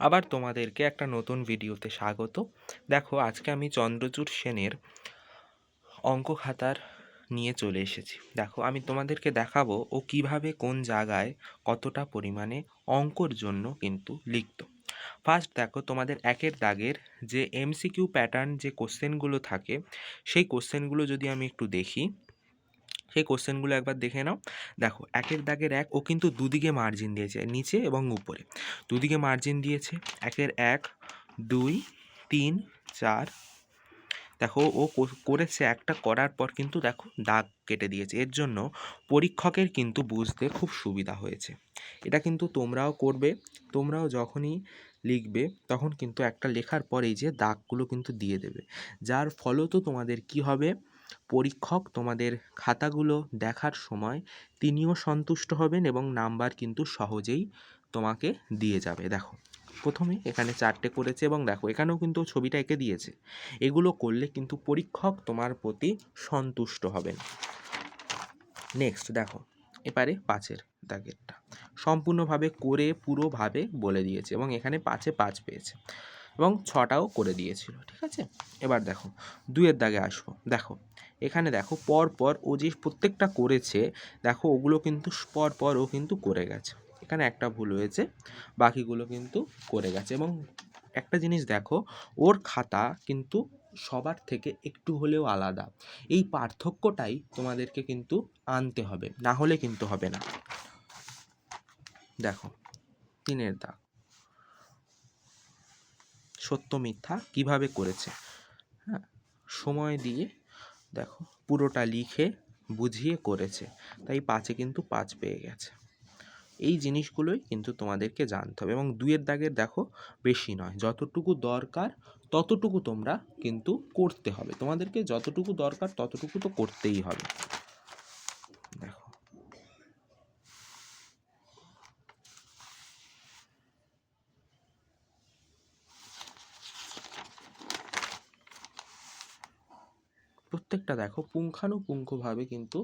আবার তোমাদেরকে একটা নতুন ভিডিওতে স্বাগত। দেখো, আজকে আমি চন্দ্রচূড় সেনের অঙ্ক খাতার নিয়ে চলে এসেছি। দেখো, আমি তোমাদেরকে দেখাবো ও কীভাবে কোন জায়গায় কতটা পরিমাণে অঙ্কর জন্য কিন্তু লিখত। ফার্স্ট দেখো, তোমাদের একের দাগের যে এমসিকিউ প্যাটার্ন যে কোশ্চেনগুলো থাকে, সেই কোশ্চেনগুলো যদি আমি একটু দেখি। সেই কোশ্চেনগুলো একবার দেখে নাও। দেখো, একের দাগের এক, ও কিন্তু দুদিকে মার্জিন দিয়েছে, নিচে এবং উপরে। দুদিকে মার্জিন দিয়েছে, একের এক, দুই, তিন, চার। দেখো, ও করেছে একটা, করার পর কিন্তু দেখো দাগ কেটে দিয়েছে। এর জন্য পরীক্ষকের কিন্তু বুঝতে খুব সুবিধা হয়েছে। এটা কিন্তু তোমরাও করবে, তোমরাও যখনই লিখবে তখন কিন্তু একটা লেখার পরেই যে দাগগুলো কিন্তু দিয়ে দেবে। যার ফলত তোমাদের কি হবে? পরীক্ষক তোমাদের খাতাগুলো দেখার সময় তিনিও সন্তুষ্ট হবেন এবং নাম্বার কিন্তু সহজেই তোমাকে দিয়ে যাবে। দেখো, প্রথমে এখানে চারটে করেছে এবং দেখো, এখানেও কিন্তু ছবিটা এঁকে দিয়েছে। এগুলো করলে কিন্তু পরীক্ষক তোমার প্রতি সন্তুষ্ট হবেন। নেক্সট দেখো এবারে পাঁচের দাগেরটা সম্পূর্ণভাবে করে, পুরোভাবে বলে দিয়েছে এবং এখানে পাঁচে পাঁচ পেয়েছে। এবং ছটাও করে দিয়েছিল, ঠিক আছে? এবার দেখো, দুইয়ের দাগে আসব। দেখো, এখানে দেখো পর পর ও যে প্রত্যেকটা করেছে, দেখো, ওগুলো কিন্তু পর পর ও কিন্তু করে গেছে। এখানে একটা ভুল হয়েছে, বাকিগুলো কিন্তু করে গেছে। এবং একটা জিনিস দেখো, ওর খাতা কিন্তু সবার থেকে একটু হলেও আলাদা। এই পার্থক্যটাই তোমাদেরকে কিন্তু আনতে হবে, না হলে কিন্তু হবে না। দেখো, তিনের দাগ। সত্য মিথ্যা কীভাবে করেছে? হ্যাঁ সময় দিয়ে দেখো, পুরোটা লিখে বুঝিয়ে করেছে। তাই পাঁচে কিন্তু পাঁচ পেয়ে গেছে। এই জিনিসগুলোই কিন্তু তোমাদেরকে জানতে হবে এবং দুইয়ের দাগের দেখো, বেশি নয়। যতটুকু দরকার, ততটুকু তোমরা কিন্তু করতে হবে। তোমাদেরকে যতটুকু দরকার, ততটুকু তো করতেই হবে। প্রত্যেকটা দেখো পুঙ্খানুপুঙ্খভাবে কিন্তু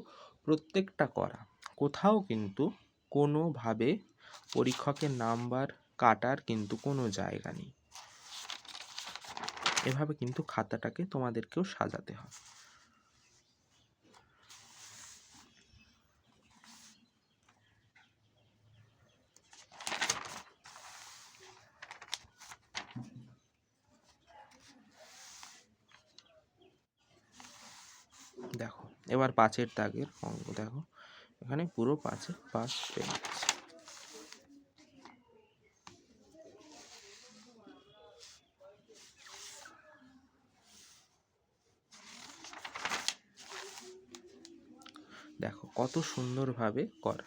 প্রত্যেকটা করা। কোথাও কিন্তু কোনোভাবে পরীক্ষকের নাম্বার কাটার কিন্তু কোনো জায়গা নেই। এভাবে কিন্তু খাতাটাকে তোমাদেরকেও সাজাতে হবে দেখো, এবার পাঁচের দাগের অঙ্ক দেখো। এখানে পুরো পাঁচে পাঁচ পেয়ে গেছে। দেখো, কত সুন্দরভাবে করা।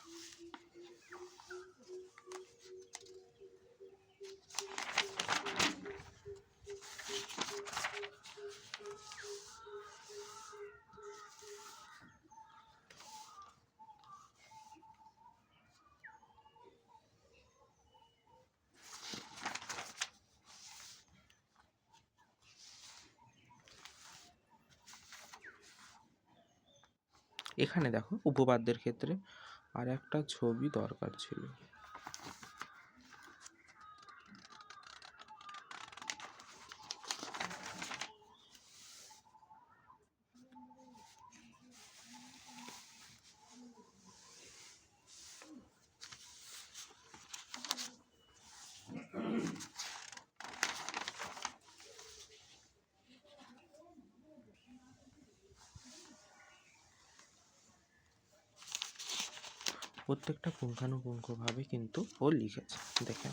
এখানে দেখো উপপাদ্যের ক্ষেত্রে আর একটা ছবি দরকার ছিল। প্রত্যেকটা পুঙ্খানুপুঙ্খভাবে কিন্তু ও লিখেছে। দেখে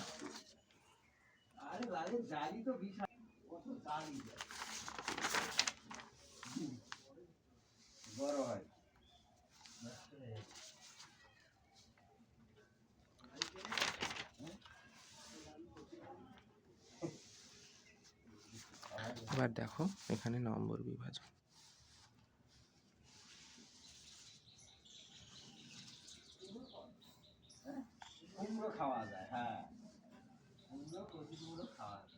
এবার দেখো এখানে নম্বর বিভাজন। খাওয়া যায় হ্যাঁ। কুমড়ো কচি খাওয়া যায়।